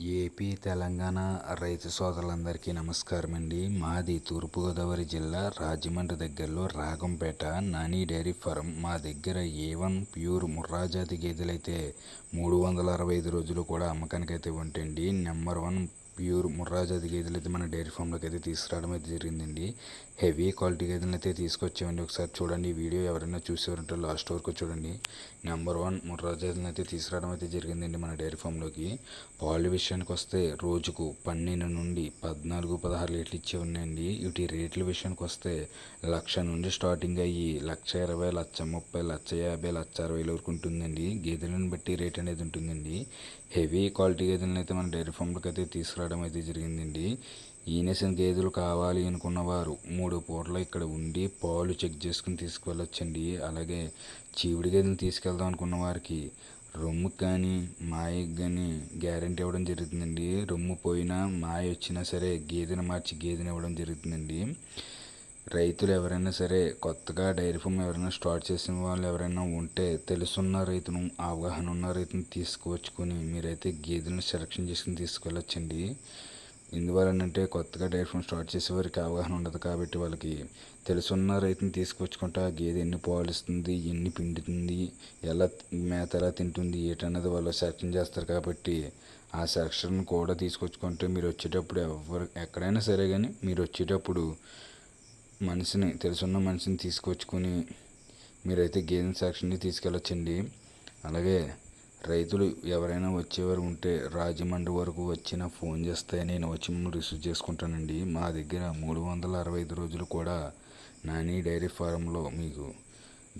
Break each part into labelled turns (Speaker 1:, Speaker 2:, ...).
Speaker 1: AP Telangana రైతు సోదరులందరికీ నమస్కారం అండి మాది తూర్పుగోదావరి జిల్లా రాజమండ్రి దగ్గరలో రాగంపేట నాని డైరీ ఫారం. మా దగ్గర ఏ వన్ ప్యూర్ ముర్రాజాతి గేదెలైతే మూడు వందల అరవై ఐదు రోజులు కూడా అమ్మకానికి అయితే ఉంటాయండి. నెంబర్ వన్ ప్యూర్ ముర్రాజాతి గేదెలు అయితే మన డైరీ ఫామ్లోకి అయితే తీసుకురావడం అయితే జరిగిందండి. హెవీ క్వాలిటీ గేదెలను అయితే తీసుకొచ్చామండి. ఒకసారి చూడండి ఈ వీడియో ఎవరైనా చూసేవారంటే లాస్ట్ వరకు చూడండి. నెంబర్ వన్ ముర్రాజాతిని అయితే తీసుకురావడం అయితే జరిగిందండి మన డైరీ ఫామ్లోకి. పాలు విషయానికి వస్తే రోజుకు పన్నెండు నుండి పద్నాలుగు పదహారు లీటర్లు ఇచ్చే ఉన్నాయండి. వీటి రేట్ల విషయానికి వస్తే లక్ష నుండి స్టార్టింగ్ అయ్యి లక్ష ఇరవై లక్ష ముప్పై లక్ష యాభై లక్ష అరవై వరకు ఉంటుందండి. గేదెలను బట్టి రేట్ అనేది ఉంటుందండి. హెవీ క్వాలిటీ గేదెలను అయితే మన డైరీ ఫామ్లోకి అయితే మాట్లాడడం అయితే జరిగిందండి. ఈనేసిన గేదెలు కావాలి అనుకున్నవారు. మూడు పూటలు ఇక్కడ ఉండి పాలు చెక్ చేసుకుని తీసుకువెళ్ళొచ్చండి. అలాగే చీవిడి గేదెలు తీసుకెళ్దాం అనుకున్న వారికి రొమ్ముకి కానీ మాయకి కానీ గ్యారంటీ ఇవ్వడం జరుగుతుందండి. రొమ్ము పోయినా మాయ వచ్చినా సరే గేదెను మార్చి గేదెని ఇవ్వడం జరుగుతుందండి. రైతులు ఎవరైనా సరే కొత్తగా డైరీ ఫామ్ ఎవరైనా స్టార్ట్ చేసిన వాళ్ళు ఎవరైనా ఉంటే తెలుసున్న రైతును అవగాహన ఉన్న రైతును తీసుకువచ్చుకొని మీరైతే గేదెలను సెలక్షన్ చేసుకుని తీసుకెళ్ళొచ్చండి ఎందువలనంటే కొత్తగా డైరీ ఫామ్ స్టార్ట్ చేసే వారికి అవగాహన ఉండదు కాబట్టి వాళ్ళకి తెలుసున్న రైతుని తీసుకొచ్చుకుంటా గేదె ఎన్ని పాలు ఇస్తుంది ఎన్ని పిండుతుంది ఎలా మేత ఎలా తింటుంది ఏటన్నది వాళ్ళు సెలక్షన్ చేస్తారు కాబట్టి ఆ సెలక్షన్ కూడా తీసుకొచ్చుకుంటే మీరు వచ్చేటప్పుడు ఎవరు ఎక్కడైనా సరే కానీ మీరు వచ్చేటప్పుడు మనిషిని తెలుసున్న మనిషిని తీసుకొచ్చుకొని మీరైతే గేదెని సాక్షిని తీసుకెళ్ళొచ్చండి. అలాగే రైతులు ఎవరైనా వచ్చేవారు ఉంటే రాజమండ్రి వరకు వచ్చిన ఫోన్ చేస్తే నేను వచ్చి మిమ్మల్ని రిసీవ్ చేసుకుంటానండి. మా దగ్గర మూడు వందల అరవై ఐదు రోజులు కూడా నాని డైరీ ఫారంలో మీకు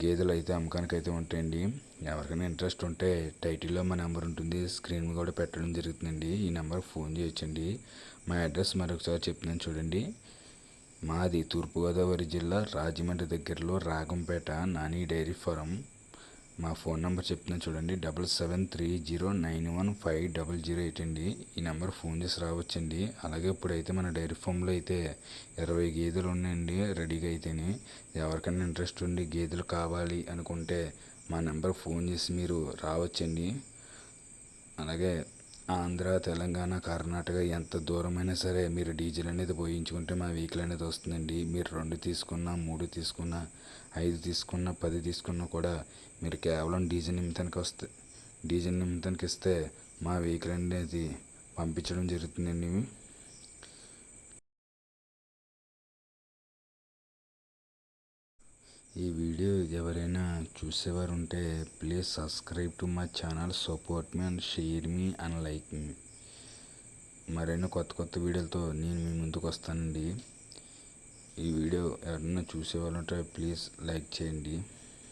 Speaker 1: గేదెలు అయితే అమ్మకానికి అయితే ఉంటాయండి. ఎవరికైనా ఇంట్రెస్ట్ ఉంటే టైటిల్లో మా నెంబర్ ఉంటుంది. స్క్రీన్ కూడా పెట్టడం జరుగుతుందండి. ఈ నెంబర్కి ఫోన్ చేయొచ్చండి. మా అడ్రస్ మరొకసారి చెప్తున్నాను చూడండి. మాది తూర్పుగోదావరి జిల్లా రాజమండ్రి దగ్గరలో రాగంపేట నాని డైరీ ఫారం. మా ఫోన్ నెంబర్ చెప్తున్నాను చూడండి. Double seven three zero nine one five double zero eight అండి. ఈ నెంబర్ ఫోన్ చేసి రావచ్చండి. అలాగే ఇప్పుడైతే మన డైరీ ఫామ్లో అయితే ఇరవై గేదెలు ఉన్నాయండి రెడీగా అయితేనే. ఎవరికైనా ఇంట్రెస్ట్ ఉండి గేదెలు కావాలి అనుకుంటే మా నెంబర్ ఫోన్ చేసి మీరు రావచ్చండి. అలాగే ఆంధ్ర తెలంగాణ కర్ణాటక ఎంత దూరమైనా సరే మీరు డీజిల్ అనేది పోయించుకుంటే మా వెహికల్ అనేది వస్తుందండి. మీరు రెండు తీసుకున్నా మూడు తీసుకున్నా ఐదు తీసుకున్నా పది తీసుకున్నా కూడా మీరు కేవలం డీజిల్ నిమిత్తానికి వస్తే డీజిల్ నిమిత్తానికి ఇస్తే మా వెహికల్ అనేది పంపించడం జరుగుతుందండి. ఈ వీడియో ఎవరైనా చూసేవారు ఉంటే please subscribe to my channel support me and share me and like me. మరెన్నో కొత్త కొత్త వీడియోలతో నేను మీ ముందుకు వస్తానండి. ఈ వీడియో ఎవరైనా చూసేవాళ్ళు ఉంటే ప్లీజ్ లైక్ చేయండి.